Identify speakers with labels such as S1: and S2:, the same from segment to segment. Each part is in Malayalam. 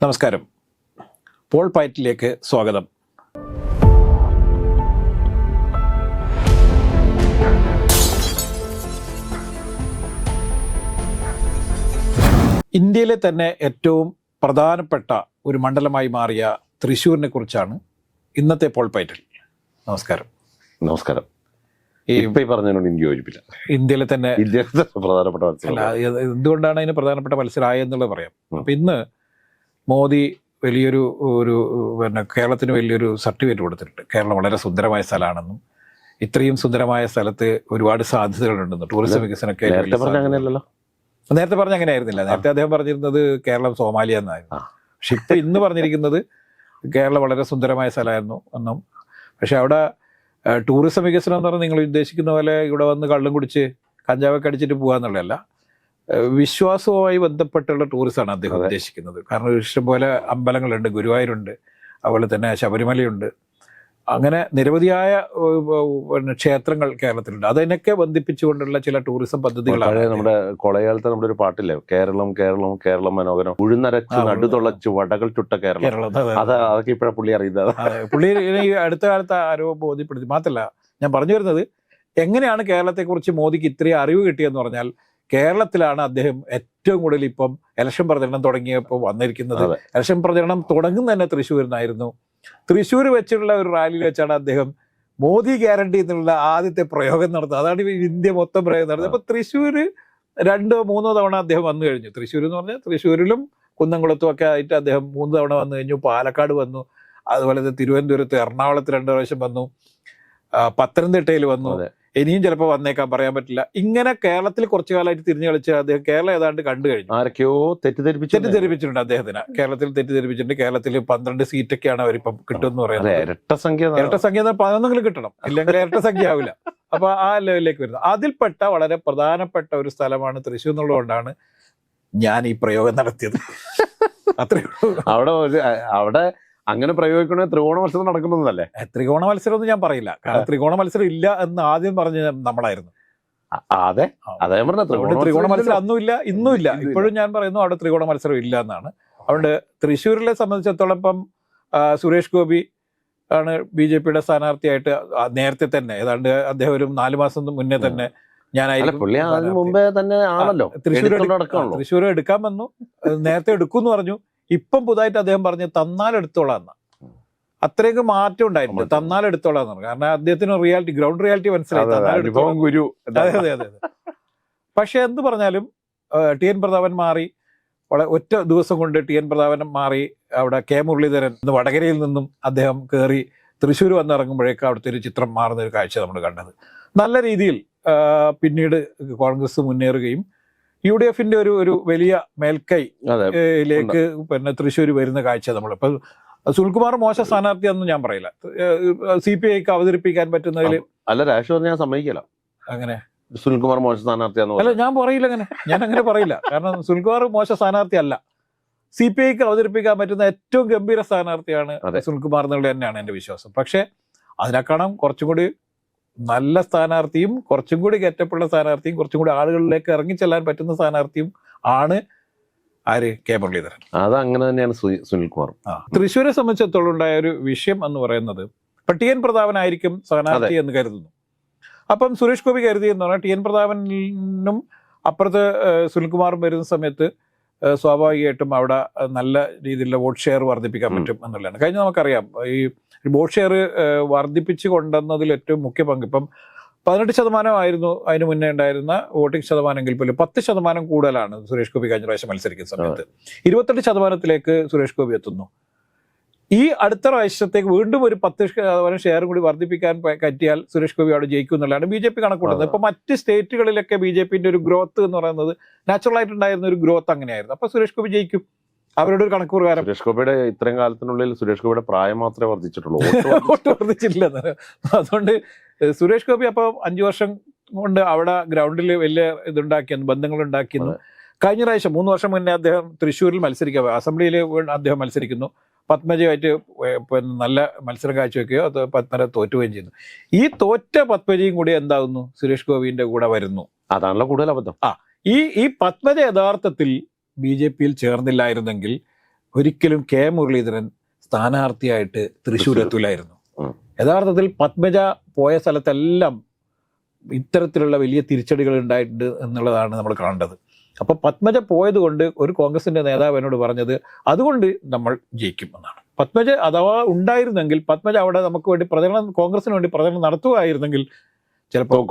S1: നമസ്കാരം. പോൾ പയറ്റിലേക്ക് സ്വാഗതം. ഇന്ത്യയിലെ തന്നെ ഏറ്റവും പ്രധാനപ്പെട്ട ഒരു മണ്ഡലമായി മാറിയ തൃശ്ശൂരിനെ കുറിച്ചാണ് ഇന്നത്തെ പോൾ പൈറ്റൽ. നമസ്കാരം.
S2: നമസ്കാരം. ഇപ്പൊ ഈ പറഞ്ഞതിനോട് എനിക്ക് യോജിപ്പില്ല.
S1: ഇന്ത്യയിലെ തന്നെ
S2: ഇന്ത്യയിലെ പ്രധാനപ്പെട്ട മത്സരം.
S1: എന്തുകൊണ്ടാണ് അതിന് പ്രധാനപ്പെട്ട മത്സരമായെന്നുള്ളത് പറയാം. അപ്പൊ ഇന്ന് മോദി വലിയൊരു ഒരു പിന്നെ കേരളത്തിന് വലിയൊരു സർട്ടിഫിക്കറ്റ് കൊടുത്തിട്ടുണ്ട്. കേരളം വളരെ സുന്ദരമായ സ്ഥലമാണെന്നും ഇത്രയും സുന്ദരമായ സ്ഥലത്ത് ഒരുപാട് സാധ്യതകളുണ്ടെന്നും ടൂറിസം വികസനമൊക്കെ
S2: അങ്ങനെയല്ലല്ലോ?
S1: നേരത്തെ പറഞ്ഞ അങ്ങനെ ആയിരുന്നില്ല നേരത്തെ അദ്ദേഹം പറഞ്ഞിരുന്നത് കേരളം സോമാലിയ എന്നായിരുന്നു. പക്ഷെ ഇപ്പൊ ഇന്ന് പറഞ്ഞിരിക്കുന്നത് കേരളം വളരെ സുന്ദരമായ സ്ഥലമായിരുന്നു എന്നും. പക്ഷെ അവിടെ ടൂറിസം വികസനം എന്ന് പറഞ്ഞാൽ നിങ്ങൾ ഉദ്ദേശിക്കുന്ന പോലെ ഇവിടെ വന്ന് കള്ളും കുടിച്ച് കഞ്ചാവൊക്കെ അടിച്ചിട്ട് പോകാന്നുള്ളതല്ല. വിശ്വാസവുമായി ബന്ധപ്പെട്ടുള്ള ടൂറിസമാണ് അദ്ദേഹം ഉദ്ദേശിക്കുന്നത്. കാരണം ഇഷ്ടംപോലെ അമ്പലങ്ങളുണ്ട് ഗുരുവായൂരുണ്ട് അതുപോലെ തന്നെ ശബരിമലയുണ്ട്. അങ്ങനെ നിരവധിയായ ക്ഷേത്രങ്ങൾ കേരളത്തിലുണ്ട്. അതിനൊക്കെ ബന്ധിപ്പിച്ചുകൊണ്ടുള്ള ചില ടൂറിസം പദ്ധതികളാണ്
S2: നമ്മുടെ കൊളയാളത്തെ നമ്മുടെ ഒരു പാട്ടില്ലേ? കേരളം കേരളം കേരളം മനോഹരം. ഉഴുന്നരച്ച് നടുതുളച്ച് വടകൾ ചുട്ട കേരളം.
S1: അതെ, അതെ.
S2: അത് അതൊക്കെ ഇപ്പഴാ പുള്ളി അറിയുന്നത്.
S1: പുള്ളി ഈ അടുത്ത കാലത്ത് ആരോ ബോധ്യപ്പെടുത്തി. മാത്രല്ല ഞാൻ പറഞ്ഞു വരുന്നത് എങ്ങനെയാണ് കേരളത്തെക്കുറിച്ച് മോദിക്ക് ഇത്രയും അറിവ് കിട്ടിയെന്ന് പറഞ്ഞാൽ കേരളത്തിലാണ് അദ്ദേഹം ഏറ്റവും കൂടുതൽ ഇപ്പം ഇലക്ഷൻ പ്രചരണം തുടങ്ങിയപ്പോൾ വന്നിരിക്കുന്നത്. ഇലക്ഷൻ പ്രചരണം തുടങ്ങുന്ന തന്നെ തൃശ്ശൂരിൽ നിന്നായിരുന്നു തൃശ്ശൂർ വെച്ചിട്ടുള്ള ഒരു റാലിയിൽ വെച്ചാണ് അദ്ദേഹം മോദി ഗ്യാരണ്ടി എന്നുള്ള ആദ്യത്തെ പ്രയോഗം നടത്തുന്നത് അതാണ് ഇന്ത്യ മൊത്തം പ്രയോഗം നടത്തുന്നത് അപ്പൊ തൃശ്ശൂർ രണ്ടോ മൂന്നോ തവണ അദ്ദേഹം വന്നു കഴിഞ്ഞു. തൃശ്ശൂർ എന്ന് പറഞ്ഞാൽ തൃശ്ശൂരിലും കുന്നംകുളത്തും ഒക്കെ ആയിട്ട് അദ്ദേഹം മൂന്ന് തവണ വന്നു കഴിഞ്ഞു. പാലക്കാട് വന്നു. അതുപോലെ തന്നെ തിരുവനന്തപുരത്ത് എറണാകുളത്ത് രണ്ടു പ്രാവശ്യം വന്നു. പത്തനംതിട്ടയിൽ വന്നു. ഇനിയും ചിലപ്പോൾ വന്നേക്കാൻ പറയാൻ പറ്റില്ല. ഇങ്ങനെ കേരളത്തിൽ കുറച്ചു കാലമായിട്ട് തിരിഞ്ഞു കളിച്ച് അദ്ദേഹം കേരളം ഏതാണ്ട് കണ്ടു കഴിഞ്ഞു.
S2: ആരൊക്കെയോ തെറ്റിദ്ധരിപ്പിച്ചു
S1: തെറ്റിദ്ധരിപ്പിച്ചിട്ടുണ്ട് അദ്ദേഹത്തിന്. കേരളത്തിൽ തെറ്റിദ്ധരിപ്പിച്ചിട്ടുണ്ട്. കേരളത്തിൽ പന്ത്രണ്ട് സീറ്റൊക്കെയാണ് അവരിപ്പം കിട്ടുമെന്ന്
S2: എന്ന്
S1: പറയുന്നത്
S2: ഇരട്ട സംഖ്യ
S1: ഇരട്ട സംഖ്യ പതിനൊന്നെങ്കിലും കിട്ടണം. ഇല്ലെങ്കിൽ ഇരട്ട സംഖ്യ ആവില്ല. അപ്പൊ ആ ലെവലിലേക്ക് വരുന്നത്. അതിൽപ്പെട്ട വളരെ പ്രധാനപ്പെട്ട ഒരു സ്ഥലമാണ് തൃശ്ശൂർ എന്നുള്ളതുകൊണ്ടാണ് ഞാൻ ഈ പ്രയോഗം നടത്തിയത്. അത്രേ ഉള്ളൂ.
S2: അവിടെ അവിടെ അങ്ങനെ പ്രയോഗിക്കണേ ത്രികോണ മത്സരം നടക്കുന്നതല്ലേ?
S1: ത്രികോണ മത്സരം ഒന്നും ഞാൻ പറയില്ല. കാരണം ത്രികോണ മത്സരം ഇല്ല എന്ന് ആദ്യം പറഞ്ഞ നമ്മളായിരുന്നു.
S2: അതെ. അതെ പറഞ്ഞ
S1: ത്രികോണ മത്സരം അന്നും ഇല്ല ഇന്നും ഇല്ല ഇപ്പോഴും ഞാൻ പറയുന്നു അവിടെ ത്രികോണ മത്സരം ഇല്ല എന്നാണ്. അതുകൊണ്ട് തൃശ്ശൂരിലെ സംബന്ധിച്ചിടത്തോളം ഇപ്പം സുരേഷ് ഗോപി ആണ് ബി ജെ പിയുടെ സ്ഥാനാർത്ഥിയായിട്ട് നേരത്തെ തന്നെ. ഏതാണ്ട് അദ്ദേഹം ഒരു നാല് മാസം മുന്നേ തന്നെ.
S2: മുമ്പേ തന്നെ ആണല്ലോ.
S1: തൃശ്ശൂർ തൃശ്ശൂർ എടുക്കാൻ വന്നു. നേരത്തെ എടുക്കും എന്ന് പറഞ്ഞു. ഇപ്പം പുതുതായിട്ട് അദ്ദേഹം പറഞ്ഞു തന്നാൽ എടുത്തോളാം എന്നാ അത്രയൊക്കെ മാറ്റം ഉണ്ടായിട്ടുണ്ട്. തന്നാലെടുത്തോളാം കാരണം അദ്ദേഹത്തിന് റിയാലിറ്റി ഗ്രൗണ്ട് റിയാലിറ്റി മനസ്സിലായി.
S2: അതെ, അതെ, ഗുരു
S1: അതെ അതെ അതെ അതെ. പക്ഷെ എന്ത് പറഞ്ഞാലും ടി എൻ പ്രതാപൻ മാറി വളരെ ഒറ്റ ദിവസം കൊണ്ട് ടി എൻ പ്രതാപൻ മാറി അവിടെ കെ മുരളീധരൻ വടകരയിൽ നിന്നും അദ്ദേഹം കയറി തൃശ്ശൂർ വന്നിറങ്ങുമ്പോഴേക്ക് അവിടുത്തെ ഒരു ചിത്രം മാറുന്ന ഒരു കാഴ്ച നമ്മൾ കണ്ടത്. നല്ല രീതിയിൽ പിന്നീട് കോൺഗ്രസ് മുന്നേറുകയും യു ഡി എഫിന്റെ ഒരു ഒരു വലിയ മേൽക്കൈ
S2: അതെ
S1: ലേക്ക് പിന്നെ തൃശ്ശൂർ വരുന്ന കാഴ്ച നമ്മൾ. ഇപ്പൊ സുൽകുമാർ മോശ സ്ഥാനാർത്ഥിയാണെന്ന് ഞാൻ പറയില്ല. സി പി ഐക്ക് അവതരിപ്പിക്കാൻ പറ്റുന്നതിൽ
S2: അല്ല രാഷ്ട്രീയ ഞാൻ സമ്മതിക്കല
S1: അങ്ങനെ.
S2: സുനിൽകുമാർ മോശ സ്ഥാനാർത്ഥിയാന്ന്
S1: അല്ല ഞാൻ പറയില്ല അങ്ങനെ. ഞാൻ അങ്ങനെ പറയില്ല. കാരണം സുൽകുമാർ മോശ സ്ഥാനാർത്ഥി അല്ല. സി പി ഐക്ക് അവതരിപ്പിക്കാൻ പറ്റുന്ന ഏറ്റവും ഗംഭീര സ്ഥാനാർത്ഥിയാണ്
S2: സുൽകുമാർ
S1: സുനിൽകുമാർ എന്നുള്ളത് തന്നെയാണ് എന്റെ വിശ്വാസം. പക്ഷെ അതിനെക്കാളും കുറച്ചും കൂടി നല്ല സ്ഥാനാർത്ഥിയും കുറച്ചും കൂടി ഗെറ്റപ്പുള്ള സ്ഥാനാർത്ഥിയും കുറച്ചും കൂടി ആളുകളിലേക്ക് ഇറങ്ങിച്ചെല്ലാൻ പറ്റുന്ന സ്ഥാനാർത്ഥിയും ആണ് ആര്? കെ മുരളീധരൻ.
S2: അത് അങ്ങനെ തന്നെയാണ് സുനിൽകുമാർ
S1: തൃശ്ശൂരെ സംബന്ധിച്ചിടത്തോളം ഉണ്ടായ ഒരു വിഷയം എന്ന് പറയുന്നത് ഇപ്പൊ ടി എൻ പ്രതാപനായിരിക്കും സ്ഥാനാർത്ഥി എന്ന് കരുതുന്നു. അപ്പം സുരേഷ് ഗോപി കരുതി എന്ന് പറഞ്ഞാൽ ടി എൻ പ്രതാപനും അപ്പുറത്ത് സുനിൽകുമാറും വരുന്ന സമയത്ത് സ്വാഭാവികമായിട്ടും അവിടെ നല്ല രീതിയിലുള്ള വോട്ട് ഷെയർ വർദ്ധിപ്പിക്കാൻ പറ്റും എന്നുള്ളതാണ്. കഴിഞ്ഞ നമുക്കറിയാം ഈ വോട്ട് ഷെയർ വർദ്ധിപ്പിച്ച് കൊണ്ടുവന്നതിൽ ഏറ്റവും മുഖ്യ പങ്ക് ഇപ്പം പതിനെട്ട് ശതമാനമായിരുന്നു അതിന് മുന്നേ ഉണ്ടായിരുന്ന വോട്ടിംഗ് ശതമാനമെങ്കിൽ പോലും പത്ത് ശതമാനം കൂടുതലാണ് സുരേഷ് ഗോപി കഴിഞ്ഞ പ്രാവശ്യം മത്സരിക്കുന്ന സമയത്ത്. ഇരുപത്തെട്ട് ശതമാനത്തിലേക്ക് സുരേഷ് ഗോപി എത്തുന്നു. ഈ അടുത്ത പ്രാവശ്യത്തേക്ക് വീണ്ടും ഒരു പത്ത് ശതമാനം ഷെയർ കൂടി വർദ്ധിപ്പിക്കാൻ പറ്റിയാൽ സുരേഷ് ഗോപി അവിടെ ജയിക്കും എന്നുള്ളതാണ് ബി ജെ പി കണക്കൂട്ടുന്നത് ഇപ്പൊ മറ്റ് സ്റ്റേറ്റുകളിലൊക്കെ ബി ജെ പിന്റെ ഒരു ഗ്രോത്ത് എന്ന് പറയുന്നത് നാച്ചുറൽ ആയിട്ടുണ്ടായിരുന്ന ഒരു ഗ്രോത്ത് അങ്ങനെയായിരുന്നു. അപ്പൊ സുരേഷ് ഗോപി ജയിക്കും. അവരുടെ ഒരു കണക്ക് പ്രകാരം.
S2: സുരേഷ് ഗോപിയുടെ ഇത്രയും കാലത്തിനുള്ളിൽ സുരേഷ് ഗോപിയുടെ പ്രായം മാത്രമേ വർദ്ധിച്ചിട്ടുള്ളൂ. വോട്ട് വർദ്ധിച്ചിട്ടില്ല.
S1: അതുകൊണ്ട് സുരേഷ് ഗോപി അപ്പൊ അഞ്ചു വർഷം കൊണ്ട് അവിടെ ഗ്രൗണ്ടിൽ വലിയ ഇതുണ്ടാക്കിയെന്ന് ബന്ധങ്ങൾ ഉണ്ടാക്കിയെന്ന് കഴിഞ്ഞ പ്രാവശ്യം മൂന്ന് വർഷം മുന്നേ അദ്ദേഹം തൃശ്ശൂരിൽ മത്സരിക്കുക അസംബ്ലിയിൽ അദ്ദേഹം മത്സരിക്കുന്നു. പത്മജയുമായിട്ട് പിന്നെ നല്ല മത്സരം കാഴ്ചവെക്കുകയോ അത് പത്മജ തോറ്റുകയും ചെയ്യുന്നു. ഈ തോറ്റ പത്മജയും കൂടി എന്താകുന്നു? സുരേഷ് ഗോപിന്റെ കൂടെ വരുന്നു.
S2: അതാണല്ലോ കൂടുതൽ അബദ്ധം.
S1: ആ ഈ ഈ പത്മജ യഥാർത്ഥത്തിൽ ബി ജെ പിയിൽ ചേർന്നില്ലായിരുന്നെങ്കിൽ ഒരിക്കലും കെ മുരളീധരൻ സ്ഥാനാർത്ഥിയായിട്ട് തൃശ്ശൂർ
S2: എത്തില്ലായിരുന്നു
S1: എത്തൂലായിരുന്നു. യഥാർത്ഥത്തിൽ പത്മജ പോയ സ്ഥലത്തെല്ലാം ഇത്തരത്തിലുള്ള വലിയ തിരിച്ചടികൾ ഉണ്ടായിട്ടുണ്ട് എന്നുള്ളതാണ് നമ്മൾ കാണേണ്ടത്. അപ്പൊ പത്മജ പോയത് കൊണ്ട് ഒരു കോൺഗ്രസിന്റെ നേതാവ് എന്നോട് പറഞ്ഞത് അതുകൊണ്ട് നമ്മൾ ജയിക്കും എന്നാണ്. പത്മജ അഥവാ ഉണ്ടായിരുന്നെങ്കിൽ പത്മജ അവിടെ നമുക്ക് വേണ്ടി പ്രചരണം കോൺഗ്രസിന് വേണ്ടി പ്രചരണം നടത്തുകയായിരുന്നെങ്കിൽ ചിലപ്പോൾ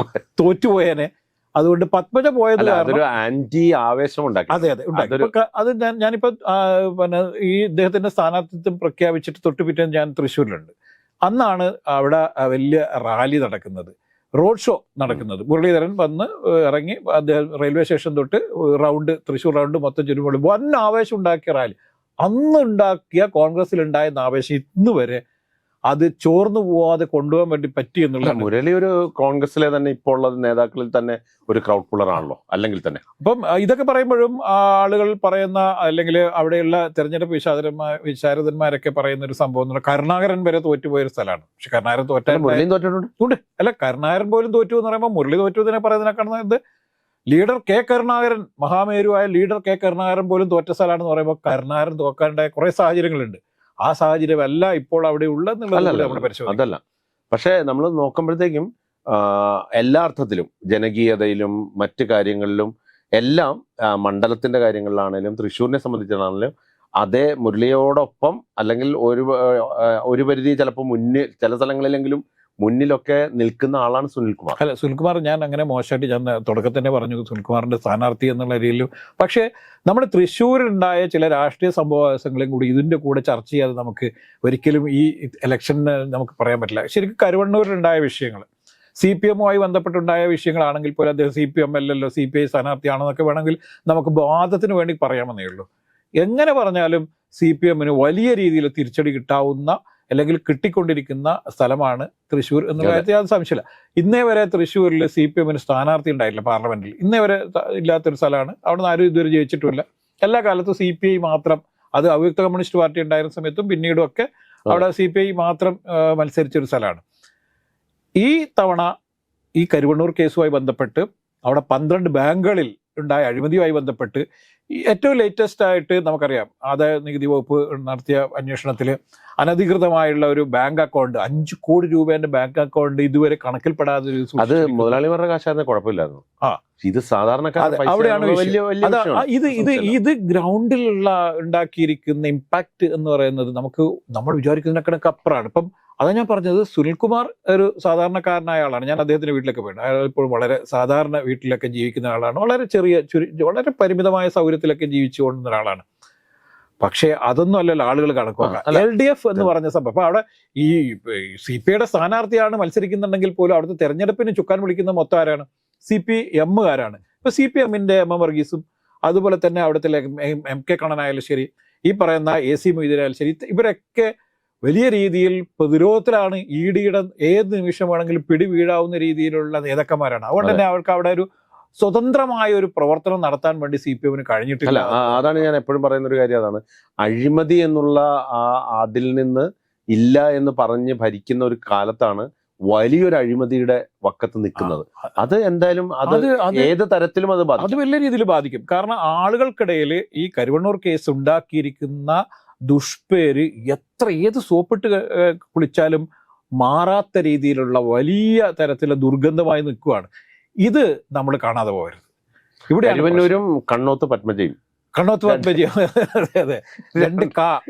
S1: തോറ്റുപോയേനെ. അതുകൊണ്ട് പത്മജ പോയത്
S2: ആന്റി ആവേശം ഉണ്ടാക്കി.
S1: അതെ അതെ അത് ഞാൻ ഞാനിപ്പോ പിന്നെ ഈ ഇദ്ദേഹത്തിന്റെ സ്ഥാനാർത്ഥിത്വം പ്രഖ്യാപിച്ചിട്ട് തൊട്ടുപിറ്റേ ഞാൻ തൃശ്ശൂരിലുണ്ട്. അന്നാണ് അവിടെ വലിയ റാലി നടക്കുന്നത്. റോഡ് ഷോ നടക്കുന്നത്. മുരളീധരൻ വന്ന് ഇറങ്ങി അദ്ദേഹം റെയിൽവേ സ്റ്റേഷൻ തൊട്ട് റൗണ്ട് തൃശ്ശൂർ റൗണ്ട് മൊത്തം ചുരുമ്പോൾ വൻ ആവേശം ഉണ്ടാക്കിയ റാലി. അന്ന് ഉണ്ടാക്കിയ കോൺഗ്രസിൽ ഉണ്ടായിരുന്ന ആവേശം ഇന്ന് വരെ അത് ചോർന്നു പോവാതെ കൊണ്ടുപോകാൻ വേണ്ടി പറ്റി എന്നുള്ള
S2: മുരളി ഒരു കോൺഗ്രസിലെ തന്നെ ഇപ്പോൾ ഉള്ള നേതാക്കളിൽ തന്നെ ഒരു ക്രൗഡ് പുള്ളർ ആണല്ലോ അല്ലെങ്കിൽ തന്നെ.
S1: അപ്പം ഇതൊക്കെ പറയുമ്പോഴും ആളുകൾ പറയുന്ന അല്ലെങ്കിൽ അവിടെയുള്ള തെരഞ്ഞെടുപ്പ് വിശാദന്മാർ വിശാരദന്മാരൊക്കെ പറയുന്ന ഒരു സംഭവം എന്ന് പറഞ്ഞാൽ കരുണാകരൻ വരെ തോറ്റുപോയ ഒരു സ്ഥലമാണ്. പക്ഷെ കരുണാകരൻ
S2: തോറ്റിട്ടുണ്ട്.
S1: അല്ല കരുണാകരൻ പോലും തോറ്റു എന്ന് പറയുമ്പോൾ മുരളി തോറ്റു എന്നതിനെ പറയുന്നതിനേക്കാണ് ഇത് ലീഡർ കെ കരുണാകരൻ മഹാമേരുവായ ലീഡർ കെ കരുണാകരൻ പോലും തോറ്റ സ്ഥലമാണെന്ന് പറയുമ്പോൾ കരുണാകരൻ തോക്കാണ്ടായ കുറെ സാഹചര്യങ്ങളുണ്ട്. ആ സാഹചര്യമല്ല ഇപ്പോൾ അവിടെ ഉള്ളത്
S2: അതല്ല. പക്ഷേ നമ്മൾ നോക്കുമ്പോഴത്തേക്കും എല്ലാ അർത്ഥത്തിലും ജനകീയതയിലും മറ്റ് കാര്യങ്ങളിലും എല്ലാം മണ്ഡലത്തിന്റെ കാര്യങ്ങളിലാണെങ്കിലും തൃശ്ശൂരിനെ സംബന്ധിച്ചാണെങ്കിലും അതേ മുരളിയോടൊപ്പം അല്ലെങ്കിൽ ഒരു ഒരു പരിധി ചിലപ്പോൾ മുന്നിൽ ചില സ്ഥലങ്ങളിലെങ്കിലും മുന്നിലൊക്കെ നിൽക്കുന്ന ആളാണ് സുനിൽകുമാർ.
S1: അല്ല സുനിൽകുമാർ ഞാൻ അങ്ങനെ മോശമായിട്ട് ഞാൻ തുടക്കത്തിൽ തന്നെ പറഞ്ഞു സുനിൽകുമാറിന്റെ സ്ഥാനാർത്ഥി എന്നുള്ള രീതിയിലും. പക്ഷേ നമ്മുടെ തൃശ്ശൂരുണ്ടായ ചില രാഷ്ട്രീയ സംഭവങ്ങളെയും കൂടി ഇതിന്റെ കൂടെ ചർച്ച ചെയ്യാതെ നമുക്ക് ഒരിക്കലും ഈ ഇലക്ഷന് നമുക്ക് പറയാൻ പറ്റില്ല. ശരിക്കും കരുവണ്ണൂരിലുണ്ടായ വിഷയങ്ങൾ സി പി എമ്മുമായി ബന്ധപ്പെട്ടുണ്ടായ വിഷയങ്ങളാണെങ്കിൽ പോലും അദ്ദേഹം സി പി എം അല്ലല്ലോ സി പി ഐ സ്ഥാനാർത്ഥിയാണെന്നൊക്കെ വേണമെങ്കിൽ നമുക്ക് വാദത്തിന് വേണ്ടി പറയാമെന്നേ ഉള്ളൂ. എങ്ങനെ പറഞ്ഞാലും സി പി എമ്മിന് വലിയ രീതിയിൽ തിരിച്ചടി കിട്ടാവുന്ന അല്ലെങ്കിൽ കിട്ടിക്കൊണ്ടിരിക്കുന്ന സ്ഥലമാണ് തൃശ്ശൂർ എന്നുള്ള കാര്യത്തിൽ യാതൊരു സംശയമില്ല. ഇന്നേ വരെ തൃശ്ശൂരിൽ സി പി എമ്മിന് സ്ഥാനാർത്ഥി ഉണ്ടായില്ല പാർലമെന്റിൽ. ഇന്നേ വരെ ഇല്ലാത്തൊരു സ്ഥലമാണ്. അവിടെ ആരും ഇതുവരെ ജയിച്ചിട്ടുമില്ല. എല്ലാ കാലത്തും സി പി ഐ മാത്രം അത് അവിയുക്ത കമ്മ്യൂണിസ്റ്റ് പാർട്ടി ഉണ്ടായിരുന്ന സമയത്തും പിന്നീടും ഒക്കെ അവിടെ സി പി ഐ മാത്രം മത്സരിച്ചൊരു സ്ഥലമാണ്. ഈ തവണ ഈ കരുവണ്ണൂർ കേസുമായി ബന്ധപ്പെട്ട് അവിടെ പന്ത്രണ്ട് ബാങ്കുകളിൽ ഉണ്ടായ അഴിമതിയുമായി ബന്ധപ്പെട്ട് ഏറ്റവും ലേറ്റസ്റ്റ് ആയിട്ട് നമുക്കറിയാം ആദായ നികുതി വകുപ്പ് നടത്തിയ അന്വേഷണത്തിൽ അനധികൃതമായുള്ള ഒരു ബാങ്ക് അക്കൗണ്ട് അഞ്ച് കോടി രൂപേന്റെ ബാങ്ക് അക്കൗണ്ട് ഇതുവരെ കണക്കിൽപ്പെടാതെ ഒരു
S2: അത്. മുതലാളിമാരുടെ കാശായിരുന്ന കുഴപ്പമില്ലായിരുന്നു
S1: ആ.
S2: ഇത് സാധാരണ
S1: അവിടെയാണ് ഇത് ഇത്. ഇത് ഗ്രൗണ്ടിലുള്ള ഉണ്ടാക്കിയിരിക്കുന്ന ഇമ്പാക്ട് എന്ന് പറയുന്നത് നമുക്ക് നമ്മൾ വിചാരിക്കുന്നതിനൊക്കെ അപ്പുറമാണ് ഇപ്പം അതാ ഞാൻ പറഞ്ഞത് സുനിൽകുമാർ ഒരു സാധാരണക്കാരനായ ആളാണ്. ഞാൻ അദ്ദേഹത്തിന്റെ വീട്ടിലൊക്കെ പോയിട്ട് അയാൾ ഇപ്പോൾ വളരെ സാധാരണ വീട്ടിലൊക്കെ ജീവിക്കുന്ന ആളാണ്. വളരെ ചെറിയ ചുരു വളരെ പരിമിതമായ സൗകര്യത്തിലൊക്കെ ജീവിച്ചു കൊണ്ടുന്ന ഒരാളാണ്. പക്ഷേ അതൊന്നും അല്ലല്ലോ ആളുകൾ കണക്കാക്കുക എൽ ഡി എഫ് എന്ന് പറഞ്ഞ സംഭവം. അപ്പൊ അവിടെ ഈ സി പി ഐയുടെ സ്ഥാനാർത്ഥിയാണ് മത്സരിക്കുന്നുണ്ടെങ്കിൽ പോലും അവിടുത്തെ തെരഞ്ഞെടുപ്പിന് ചുക്കാൻ വിളിക്കുന്ന മൊത്തം ആരാണ്? സി പി എമ്മുകാരാണ് ഇപ്പൊ സി പി എമ്മിന്റെ എം. എം. വർഗീസും അതുപോലെ തന്നെ അവിടുത്തെ എം കെ കണ്ണനായാലും ശരി ഈ പറയുന്ന എ സി മൊയ്തീനായാലും ശരി ഇവരൊക്കെ വലിയ രീതിയിൽ പ്രതിരോധത്തിലാണ് ഇ ഡിയുടെ ഏത് നിമിഷം വേണമെങ്കിലും പിടി വീഴാവുന്ന രീതിയിലുള്ള നേതാക്കന്മാരാണ്. അതുകൊണ്ട് തന്നെ അവർക്ക് അവിടെ ഒരു സ്വതന്ത്രമായ ഒരു പ്രവർത്തനം നടത്താൻ വേണ്ടി സി പി എമ്മിന് കഴിഞ്ഞിട്ടില്ല.
S2: അതാണ് ഞാൻ എപ്പോഴും പറയുന്ന ഒരു കാര്യം അതാണ്. അഴിമതി എന്നുള്ള ആ അതിൽ നിന്ന് ഇല്ല എന്ന് പറഞ്ഞ് ഭരിക്കുന്ന ഒരു കാലത്താണ് വലിയൊരു അഴിമതിയുടെ വക്കത്ത് നിൽക്കുന്നത്. അത് എന്തായാലും അത് ഏത് തരത്തിലും അത് ബാധിക്കും.
S1: അത് വലിയ രീതിയിൽ ബാധിക്കും. കാരണം ആളുകൾക്കിടയിൽ ഈ കരുവണ്ണൂർ കേസ് ഉണ്ടാക്കിയിരിക്കുന്ന ദുഷ്പേര് എത്ര ഏത് സോപ്പിട്ട് കുളിച്ചാലും മാറാത്ത രീതിയിലുള്ള വലിയ തരത്തിലുള്ള ദുർഗന്ധമായി നിൽക്കുകയാണ് ഇത് നമ്മൾ കാണാതെ പോകരുത്. ഇവിടെ
S2: അരുവന്നൂരും കണ്ണോത്ത് പത്മജയും.
S1: കണ്ണോത്ത് പത്മജയും. അതെ അതെ. രണ്ട് കാ.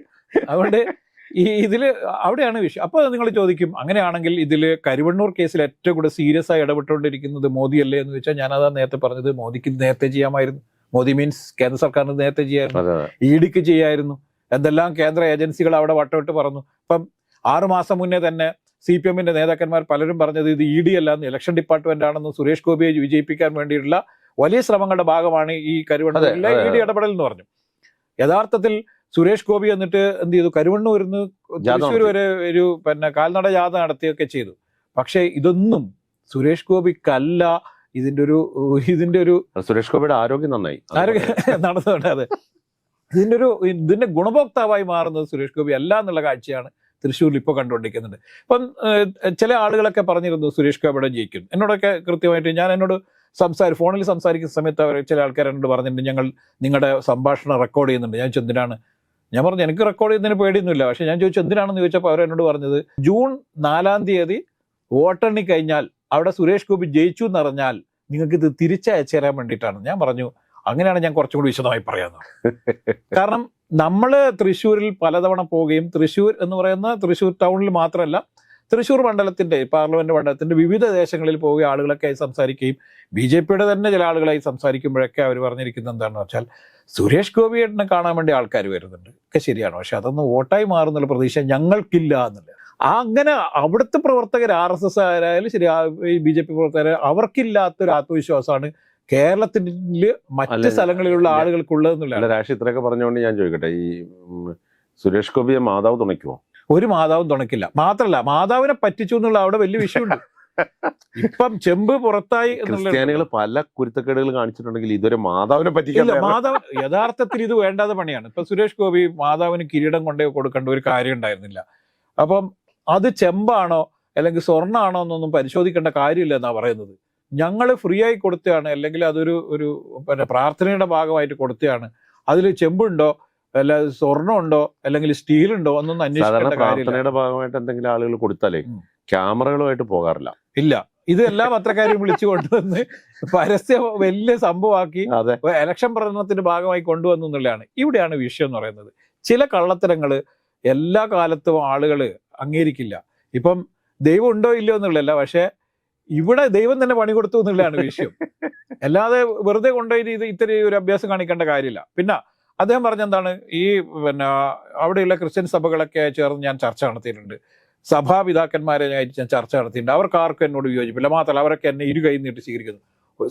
S1: അതുകൊണ്ട് ഈ ഇതിൽ അവിടെയാണ് വിഷയം. അപ്പൊ നിങ്ങൾ ചോദിക്കും അങ്ങനെയാണെങ്കിൽ ഇതിൽ കരുവണ്ണൂർ കേസിൽ ഏറ്റവും കൂടുതൽ സീരിയസ് ആയി ഇടപെട്ടുകൊണ്ടിരിക്കുന്നത് മോദി അല്ലേ എന്ന് വെച്ചാൽ ഞാനതാ നേരത്തെ പറഞ്ഞത് മോദിക്ക് നേരത്തെ ചെയ്യാമായിരുന്നു. മോദി മീൻസ് കേന്ദ്ര സർക്കാരിന് നേരത്തെ ചെയ്യായിരുന്നു. ഇ ഡിക്ക് ചെയ്യായിരുന്നു. എന്തെല്ലാം കേന്ദ്ര ഏജൻസികൾ അവിടെ വട്ടമിട്ട് പറഞ്ഞു ഇപ്പം ആറുമാസം മുന്നേ തന്നെ സി പി എമ്മിന്റെ നേതാക്കന്മാർ പലരും പറഞ്ഞത് ഇത് ഇ ഡി അല്ലാന്ന് ഇലക്ഷൻ ഡിപ്പാർട്ട്മെന്റ് ആണെന്ന് സുരേഷ് ഗോപിയെ വിജയിപ്പിക്കാൻ വേണ്ടിയിട്ടുള്ള വലിയ ശ്രമങ്ങളുടെ ഭാഗമാണ് ഈ കരുവണ്ണൂരിലെ ഇ ഡി ഇടപെടൽ എന്ന് പറഞ്ഞു. യഥാർത്ഥത്തിൽ സുരേഷ് ഗോപി എന്നിട്ട് എന്ത് ചെയ്തു? കരുവണ്ണൂരിന്ന് തൃശ്ശൂർ വരെ ഒരു പിന്നെ കാൽനട ജാഥ നടത്തിയൊക്കെ ചെയ്തു. പക്ഷേ ഇതൊന്നും സുരേഷ് ഗോപിക്കല്ല ഇതിന്റെ ഒരു ഇതിന്റെ ഒരു
S2: സുരേഷ് ഗോപിയുടെ ആരോഗ്യം നന്നായി.
S1: ആരോഗ്യം നടന്നുകൊണ്ട് അതെ. ഇതിന്റെ ഒരു ഇതിന്റെ ഗുണഭോക്താവായി മാറുന്നത് സുരേഷ് ഗോപി അല്ല എന്നുള്ള കാഴ്ചയാണ് തൃശ്ശൂരിൽ ഇപ്പോൾ കണ്ടുകൊണ്ടിരിക്കുന്നുണ്ട് അപ്പം ചില ആളുകളൊക്കെ പറഞ്ഞിരുന്നു സുരേഷ് ഗോപിയുടെ ജയിക്കും. എന്നോടൊക്കെ കൃത്യമായിട്ട് ഞാൻ എന്നോട് സംസാര ഫോണിൽ സംസാരിക്കുന്ന സമയത്ത് അവർ ചില ആൾക്കാർ എന്നോട് പറഞ്ഞിട്ടുണ്ട് ഞങ്ങൾ നിങ്ങളുടെ സംഭാഷണം റെക്കോർഡ് ചെയ്യുന്നുണ്ട്. ഞാൻ ചെന്തിനാണ് ഞാൻ പറഞ്ഞു എനിക്ക് റെക്കോർഡ് ചെയ്യുന്നതിന് പേടിയൊന്നുമില്ല. പക്ഷേ ഞാൻ ചോദിച്ചു എന്തിനാണെന്ന്? ചോദിച്ചപ്പോൾ അവർ എന്നോട് പറഞ്ഞത് ജൂൺ നാലാം തീയതി വോട്ടെണ്ണി കഴിഞ്ഞാൽ അവിടെ സുരേഷ് ഗോപി ജയിച്ചു എന്നറിഞ്ഞാൽ നിങ്ങൾക്ക് ഇത് തിരിച്ചയച്ചു വേണ്ടിയിട്ടാണ്. ഞാൻ പറഞ്ഞു അങ്ങനെയാണ് ഞാൻ കുറച്ചും കൂടി വിശദമായി പറയുന്നത്. കാരണം നമ്മൾ തൃശ്ശൂരിൽ പലതവണ പോവുകയും തൃശ്ശൂർ എന്ന് പറയുന്ന തൃശ്ശൂർ ടൗണിൽ മാത്രമല്ല തൃശ്ശൂർ മണ്ഡലത്തിന്റെ പാർലമെന്റ് മണ്ഡലത്തിന്റെ വിവിധ ദേശങ്ങളിൽ പോവുകയും ആളുകളൊക്കെ ആയി സംസാരിക്കുകയും ബി ജെ പിയുടെ തന്നെ ചില ആളുകളായി സംസാരിക്കുമ്പോഴൊക്കെ അവർ പറഞ്ഞിരിക്കുന്നത് എന്താണെന്ന് വെച്ചാൽ സുരേഷ് ഗോപിയേട്ടനെ കാണാൻ വേണ്ടി ആൾക്കാർ വരുന്നുണ്ട്. ഒക്കെ ശരിയാണ്. പക്ഷെ അതൊന്ന് വോട്ടായി മാറുന്നുള്ള പ്രതീക്ഷ ഞങ്ങൾക്കില്ല എന്നുള്ളത്. ആ അങ്ങനെ അവിടുത്തെ പ്രവർത്തകർ ആർ എസ് എസ് ആരായാലും ശരി ബി ജെ പി പ്രവർത്തകർ അവർക്കില്ലാത്തൊരു ആത്മവിശ്വാസമാണ് കേരളത്തിൽ മറ്റ് സ്ഥലങ്ങളിലുള്ള
S2: ആളുകൾക്ക്
S1: ഉള്ളതെന്നുള്ള
S2: അല്ല രാഷ്ട്രീയ ഇത്രയൊക്കെ പറഞ്ഞുകൊണ്ട് ഞാൻ ചോദിക്കട്ടെ. ഈ സുരേഷ് ഗോപിയെ മാതാവ് തുണയ്ക്കുമോ
S1: ഒരു മാതാവും തുണക്കില്ല മാത്രല്ല മാതാവിനെ പറ്റിച്ചു എന്നുള്ള അവിടെ വലിയ വിഷയമുണ്ട്. ഇപ്പം ചെമ്പ് പുറത്തായി എന്നുള്ള
S2: ക്രിസ്ത്യാനികൾ പല കുരുത്തക്കേടുകൾ കാണിച്ചിട്ടുണ്ടെങ്കിൽ ഇതുവരെ മാതാവിനെ പറ്റിക്കാൻ
S1: മാതാവ് യഥാർത്ഥത്തിൽ ഇത് വേണ്ടാത്ത പണിയാണ്. ഇപ്പൊ സുരേഷ് ഗോപി മാതാവിന് കിരീടം കൊണ്ടേ കൊടുക്കേണ്ട ഒരു കാര്യം ഉണ്ടായിരുന്നില്ല. അപ്പം അത് ചെമ്പാണോ അല്ലെങ്കിൽ സ്വർണമാണോ എന്നൊന്നും പരിശോധിക്കേണ്ട കാര്യമില്ല എന്നാ പറയുന്നത്. ഞങ്ങൾ ഫ്രീ ആയി കൊടുത്തതാണ് അല്ലെങ്കിൽ അതൊരു ഒരു പിന്നെ പ്രാർത്ഥനയുടെ ഭാഗമായിട്ട് കൊടുത്തതാണ്. അതിൽ ചെമ്പുണ്ടോ അല്ല സ്വർണമുണ്ടോ അല്ലെങ്കിൽ സ്റ്റീൽ ഉണ്ടോ എന്നൊന്നും അന്വേഷിക്കേണ്ട
S2: പ്രാർത്ഥനയുടെ ഭാഗമായിട്ട് എന്തെങ്കിലും ആളുകൾ കൊടുത്താലേ. ക്യാമറകളുമായിട്ട് പോകാറില്ല.
S1: ഇല്ല. ഇത് എല്ലാ പത്രക്കാരെയും വിളിച്ചു കൊണ്ടുവന്ന് പരസ്യ വലിയ സംഭവമാക്കി
S2: എലക്ഷൻ
S1: ഇലക്ഷൻ പ്രചരണത്തിന്റെ ഭാഗമായി കൊണ്ടുവന്നു എന്നുള്ളതാണ്. ഇവിടെയാണ് വിഷയം എന്ന് പറയുന്നത്. ചില കള്ളത്തരങ്ങൾ എല്ലാ കാലത്തും ആളുകൾ അംഗീകരിക്കില്ല. ഇപ്പം ദൈവം ഉണ്ടോ ഇല്ലയോ എന്നുള്ളതല്ല. പക്ഷെ ഇവിടെ ദൈവം തന്നെ പണി കൊടുത്തു എന്നുള്ളതാണ് വിഷയം. അല്ലാതെ വെറുതെ കൊണ്ടുപോയി ഇത് ഇത്തരം ഒരു അഭ്യാസം കാണിക്കേണ്ട കാര്യമില്ല. പിന്നെ അദ്ദേഹം പറഞ്ഞെന്താണ് ഈ പിന്നെ അവിടെയുള്ള ക്രിസ്ത്യൻ സഭകളൊക്കെ ചേർന്ന് ഞാൻ ചർച്ച നടത്തിയിട്ടുണ്ട്. സഭാപിതാക്കന്മാരെ ഞാൻ ചർച്ച നടത്തിയിട്ടുണ്ട്. അവർക്ക് ആർക്കും എന്നോട് വിയോജിപ്പില്ല മാത്രമല്ല അവരൊക്കെ എന്നെ ഇരു കൈ നീട്ടി സ്വീകരിക്കുന്നു.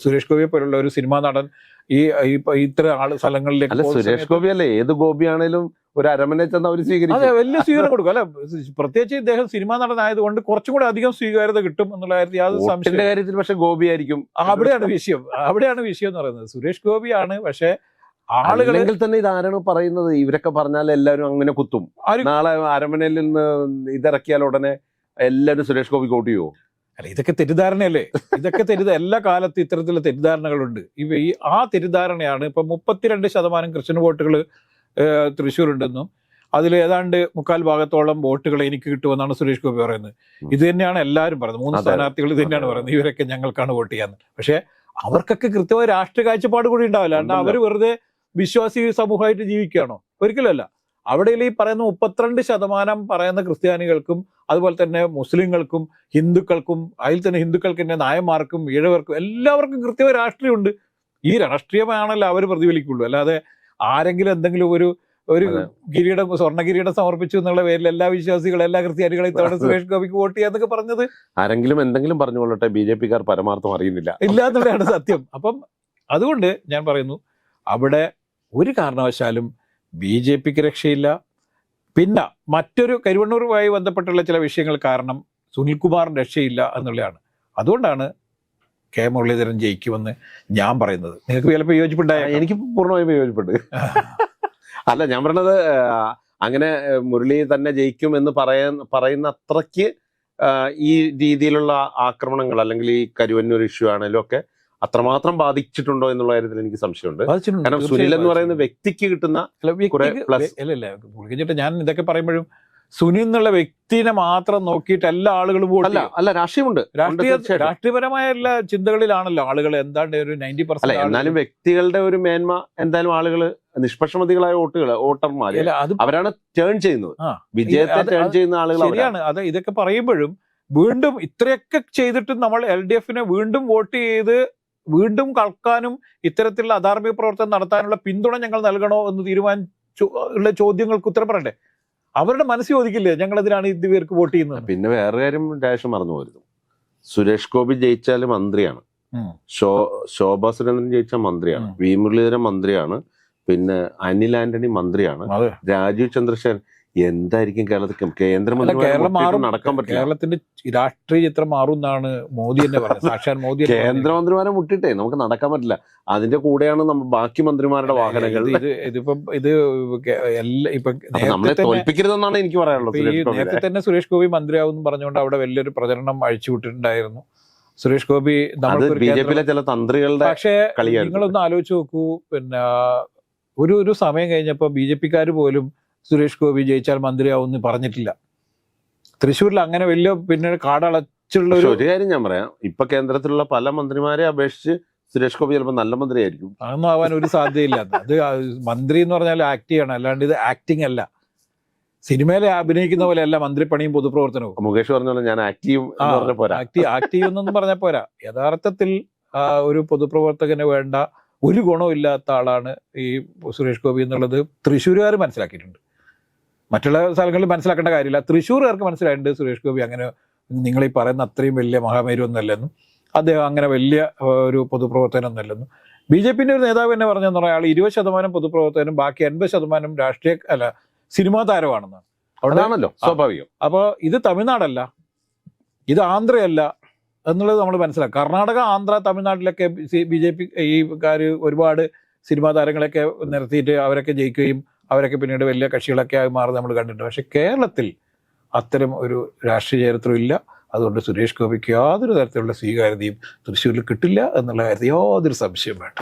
S1: സുരേഷ് ഗോപിയെ പോലുള്ള ഒരു സിനിമാ നടൻ ഈ ഇത്ര ആൾ സ്ഥലങ്ങളിലേക്ക്
S2: അല്ല സുരേഷ് ഗോപി അല്ലേ ഏത് ഗോപിയാണേലും ഒരു അരമനെ ചെന്ന് അവർ
S1: അതെ
S2: സ്വീകരിക്കും
S1: വലിയ സ്വീകരണം കൊടുക്കും. അല്ല പ്രത്യേകിച്ച് ഇദ്ദേഹം സിനിമാ നടനായതുകൊണ്ട് കുറച്ചും കൂടെ അധികം സ്വീകാര്യത കിട്ടും എന്നുള്ള കാര്യത്തിൽ യാതൊരു സംശയം
S2: കാര്യത്തിൽ പക്ഷെ ഗോപി ആയിരിക്കും
S1: അവിടെയാണ് വിഷയം. അവിടെയാണ് വിഷയം എന്ന് പറയുന്നത്. സുരേഷ് ഗോപിയാണ് പക്ഷെ
S2: ആളുകളെങ്കിൽ തന്നെ ഇത് ആരാണ് പറയുന്നത്? ഇവരൊക്കെ പറഞ്ഞാൽ എല്ലാവരും അങ്ങനെ കുത്തും. നാളെ അരമനയിൽ നിന്ന് ഇതിറക്കിയാൽ ഉടനെ എല്ലാവരും സുരേഷ് ഗോപി കൂട്ടിയോ ചെയ്യുമോ
S1: അല്ല ഇതൊക്കെ തെറ്റിദ്ധാരണയല്ലേ? ഇതൊക്കെ തെറ്റിദ്ധ എല്ലാ കാലത്തും ഇത്തരത്തിലുള്ള തെറ്റിദ്ധാരണകളുണ്ട്. ഇവ ഈ ആ തെറ്റിദ്ധാരണയാണ് ഇപ്പൊ മുപ്പത്തിരണ്ട് ശതമാനം ക്രിസ്ത്യൻ വോട്ടുകൾ തൃശ്ശൂർ ഉണ്ടെന്നും അതിൽ ഏതാണ്ട് മുക്കാൽ ഭാഗത്തോളം വോട്ടുകൾ എനിക്ക് കിട്ടുമെന്നാണ് സുരേഷ് ഗോപി പറയുന്നത്. ഇത് തന്നെയാണ് എല്ലാവരും പറയുന്നത്. മൂന്ന്. സ്ഥാനാർത്ഥികൾ ഇത് തന്നെയാണ്. പറയുന്നത്. ഇവരൊക്കെ ഞങ്ങൾക്കാണ് വോട്ട് ചെയ്യാന്ന്. പക്ഷെ അവർക്കൊക്കെ കൃത്യമായ രാഷ്ട്രീയ കാഴ്ചപ്പാട് കൂടി ഉണ്ടാവില്ല. കാരണം അവർ വെറുതെ വിശ്വാസി സമൂഹമായിട്ട് ജീവിക്കുകയാണോ? ഒരിക്കലല്ല അവിടെ ഈ പറയുന്ന മുപ്പത്തിരണ്ട് ശതമാനം പറയുന്ന ക്രിസ്ത്യാനികൾക്കും അതുപോലെ തന്നെ മുസ്ലിങ്ങൾക്കും ഹിന്ദുക്കൾക്കും അതിൽ തന്നെ ഹിന്ദുക്കൾക്ക് തന്നെ നായന്മാർക്കും ഈഴവർക്കും എല്ലാവർക്കും കൃത്യമായ രാഷ്ട്രീയമുണ്ട്. ഈ രാഷ്ട്രീയമാണല്ലോ അവർ പ്രതിഫലിക്കുള്ളൂ. അല്ലാതെ ആരെങ്കിലും എന്തെങ്കിലും ഒരു ഒരു. കിരീടം സ്വർണ കിരീടം സമർപ്പിച്ചു എന്നുള്ള പേരിൽ എല്ലാ വിശ്വാസികളും എല്ലാ ക്രിസ്ത്യാനികളെയും സുരേഷ് ഗോപിക്ക് വോട്ട് ചെയ്യാന്നൊക്കെ പറഞ്ഞത്?
S2: ആരെങ്കിലും എന്തെങ്കിലും പറഞ്ഞുകൊള്ളട്ടെ ബി ജെ പിക്കാർ പരമാർത്ഥം അറിയുന്നില്ല.
S1: ഇല്ല എന്നുള്ളതാണ് സത്യം. അപ്പം അതുകൊണ്ട് ഞാൻ പറയുന്നു അവിടെ ഒരു കാരണവശാലും ബി ജെ പിക്ക് രക്ഷയില്ല. പിന്നെ മറ്റൊരു കരുവണ്ണൂറുമായി ബന്ധപ്പെട്ടുള്ള ചില വിഷയങ്ങൾ കാരണം സുനിൽകുമാറിന് രക്ഷയില്ല എന്നുള്ളതാണ്. അതുകൊണ്ടാണ് കെ മുരളീധരൻ ജയിക്കുമെന്ന് ഞാൻ പറയുന്നത്. നിങ്ങൾക്ക് ചിലപ്പോൾ യോജിപ്പുണ്ടായ
S2: എനിക്ക് പൂർണമായും യോജിപ്പുണ്ട്. അല്ല ഞാൻ പറഞ്ഞത് അങ്ങനെ മുരളി തന്നെ ജയിക്കും എന്ന് പറയാൻ പറയുന്ന അത്രയ്ക്ക് ഈ രീതിയിലുള്ള ആക്രമണങ്ങൾ അല്ലെങ്കിൽ ഈ കരുവന്നൂർ ഇഷ്യൂ ആണെങ്കിലും ഒക്കെ അത്രമാത്രം ബാധിച്ചിട്ടുണ്ടോ എന്നുള്ള കാര്യത്തിൽ എനിക്ക് സംശയമുണ്ട്. കാരണം സുനിൽ എന്ന് പറയുന്ന വ്യക്തിക്ക് കിട്ടുന്ന
S1: പുള്ളിക്കിട്ട് ഞാൻ ഇതൊക്കെ പറയുമ്പോഴും സുനിൽ എന്നുള്ള വ്യക്തിനെ മാത്രം നോക്കിയിട്ട് എല്ലാ ആളുകളും
S2: അല്ല അല്ല രാഷ്ട്രീയമുണ്ട്
S1: രാഷ്ട്രീയ. രാഷ്ട്രീയപരമായ എല്ലാ ചിന്തകളിലാണല്ലോ ആളുകൾ എന്താണ്ട് ഒരു നയന്റി
S2: പെർസെന്റ് എന്നാലും വ്യക്തികളുടെ ഒരു മേന്മ എന്തായാലും ആളുകൾ നിഷ്പക്ഷമതികളായ വോട്ടുകൾ
S1: വോട്ടർമാർ
S2: അവരാണ് ടേൺ ചെയ്യുന്നത്. വിജയത്തെ ടേൺ ചെയ്യുന്ന ആളുകൾ.
S1: ശരിയാണ്. അത് ഇതൊക്കെ പറയുമ്പോഴും വീണ്ടും ഇത്രയൊക്കെ ചെയ്തിട്ട് നമ്മൾ എൽ ഡി എഫിനെ വീണ്ടും വോട്ട് ചെയ്ത് വീണ്ടും കളക്കാനും ഇത്തരത്തിലുള്ള അധാർമിക പ്രവർത്തനം നടത്താനുള്ള പിന്തുണ ഞങ്ങൾ നൽകണോ എന്ന് തീരുമാനിച്ചു ഉള്ള ചോദ്യങ്ങൾക്ക് ഉത്തരം പറയണ്ടേ? അവരുടെ മനസ്സ് ചോദിക്കില്ലേ ഞങ്ങൾ ഇതിനാണ് ഇത് പേർക്ക് വോട്ട് ചെയ്യുന്നത്?
S2: പിന്നെ വേറെ കാര്യം ഡാഷ് മറന്നു പോരുന്നു സുരേഷ് ഗോപി ജയിച്ചാൽ മന്ത്രിയാണ്. ശോ ശോഭാ സുരേന്ദ്രൻ ജയിച്ച മന്ത്രിയാണ്. വി മുരളീധരൻ മന്ത്രിയാണ്. പിന്നെ അനിൽ ആന്റണി മന്ത്രിയാണ്. രാജീവ് ചന്ദ്രശേഖരൻ എന്തായിരിക്കും കേരളത്തിൽ കേന്ദ്രമന്ത്രി നടക്കാൻ പറ്റില്ല.
S1: കേരളത്തിന്റെ രാഷ്ട്രീയ ചിത്രം മാറും എന്നാണ് മോദി തന്നെ പറഞ്ഞത്. സാക്ഷാൽ മോദി
S2: കേന്ദ്രമന്ത്രിമാരെ മുട്ടിട്ടേ നമുക്ക് നടക്കാൻ പറ്റില്ല. അതിന്റെ കൂടെയാണ് നമ്മൾ ബാക്കി മന്ത്രിമാരുടെ വാഹനങ്ങൾ.
S1: ഇത് ഇത് ഇതിപ്പം ഇത്
S2: നമ്മളെ
S1: തന്നെ
S2: തോൽപ്പിക്കരുതെന്നാണ് എനിക്ക് പറയാനുള്ളത്.
S1: നേരത്തെ തന്നെ സുരേഷ് ഗോപി മന്ത്രിയാവും പറഞ്ഞുകൊണ്ട് അവിടെ വലിയൊരു പ്രചരണം അഴിച്ചുവിട്ടിട്ടുണ്ടായിരുന്നു സുരേഷ് ഗോപി
S2: ചില തന്ത്രികളുടെ
S1: പക്ഷേ. നിങ്ങളൊന്ന് ആലോചിച്ച് നോക്കൂ. പിന്നെ ഒരു ഒരു സമയം കഴിഞ്ഞപ്പോൾ ബി ജെ പിക്കാർ പോലും സുരേഷ് ഗോപി ജയിച്ചാൽ മന്ത്രിയാവുമെന്ന് പറഞ്ഞിട്ടില്ല. തൃശ്ശൂരിൽ അങ്ങനെ വലിയ പിന്നെ കാടളച്ചുള്ള ഒരു
S2: കാര്യം ഞാൻ പറയാം. ഇപ്പൊ കേന്ദ്രത്തിലുള്ള പല മന്ത്രിമാരെ അപേക്ഷിച്ച് സുരേഷ് ഗോപി ചിലപ്പോൾ നല്ല മന്ത്രിയായിരിക്കും.
S1: അതൊന്നും ആവാൻ ഒരു സാധ്യതയില്ല. അത് മന്ത്രി എന്ന് പറഞ്ഞാൽ ആക്ട് ചെയ്യണം. അല്ലാണ്ട് ഇത് ആക്ടിങ് അല്ല. സിനിമയിലെ അഭിനയിക്കുന്ന പോലെ അല്ല മന്ത്രിപ്പണിയും പൊതുപ്രവർത്തനവും.
S2: മുകേഷ് പറഞ്ഞ ഞാൻ ആക്റ്റീവ് പോരാ.
S1: ആക്ടി ആക്റ്റീവ് എന്നൊന്നും പറഞ്ഞാൽ പോരാ. യഥാർത്ഥത്തിൽ ഒരു പൊതുപ്രവർത്തകന് വേണ്ട ഒരു ഗുണവും ഇല്ലാത്ത ആളാണ് ഈ സുരേഷ് ഗോപി എന്നുള്ളത് തൃശ്ശൂരുകാർ മനസ്സിലാക്കിയിട്ടുണ്ട്. മറ്റുള്ള സ്ഥലങ്ങളിൽ മനസ്സിലാക്കേണ്ട കാര്യമില്ല. തൃശ്ശൂർകാർക്ക് മനസ്സിലായിട്ടുണ്ട് സുരേഷ് ഗോപി അങ്ങനെ നിങ്ങൾ ഈ പറയുന്ന അത്രയും വലിയ മഹാമേരു ഒന്നല്ലെന്നും അദ്ദേഹം അങ്ങനെ വലിയ ഒരു പൊതുപ്രവർത്തനമൊന്നുമല്ലെന്നും ബി ജെ പിന്റെ ഒരു നേതാവ് എന്നെ പറഞ്ഞെന്ന് പറഞ്ഞാൽ അയാൾ ഇരുപത് ശതമാനം പൊതുപ്രവർത്തനം ബാക്കി എൺപത് ശതമാനം രാഷ്ട്രീയ അല്ല സിനിമാ താരമാണെന്നാണ്.
S2: അവിടെയാണല്ലോ സ്വാഭാവികം.
S1: അപ്പോൾ ഇത് തമിഴ്നാടല്ല. ഇത് ആന്ധ്രയല്ല എന്നുള്ളത് നമ്മൾ മനസ്സിലാക്കും കർണാടക ആന്ധ്ര തമിഴ്നാട്ടിലൊക്കെ ബി ജെ പി ഈ കാര് ഒരുപാട് സിനിമാ താരങ്ങളൊക്കെ നിർത്തിയിട്ട് അവരൊക്കെ ജയിക്കുകയും അവരൊക്കെ പിന്നീട് വലിയ കക്ഷികളൊക്കെ ആയി മാറുന്നത് നമ്മൾ കണ്ടിട്ടുണ്ട്. പക്ഷേ കേരളത്തിൽ അത്തരം ഒരു രാഷ്ട്രീയ ചരിത്രം ഇല്ല. അതുകൊണ്ട് സുരേഷ് ഗോപിക്ക് യാതൊരു തരത്തിലുള്ള സ്വീകാര്യതയും തൃശ്ശൂരിൽ കിട്ടില്ല എന്നുള്ള കാര്യത്തിൽ യാതൊരു സംശയം വേണ്ട.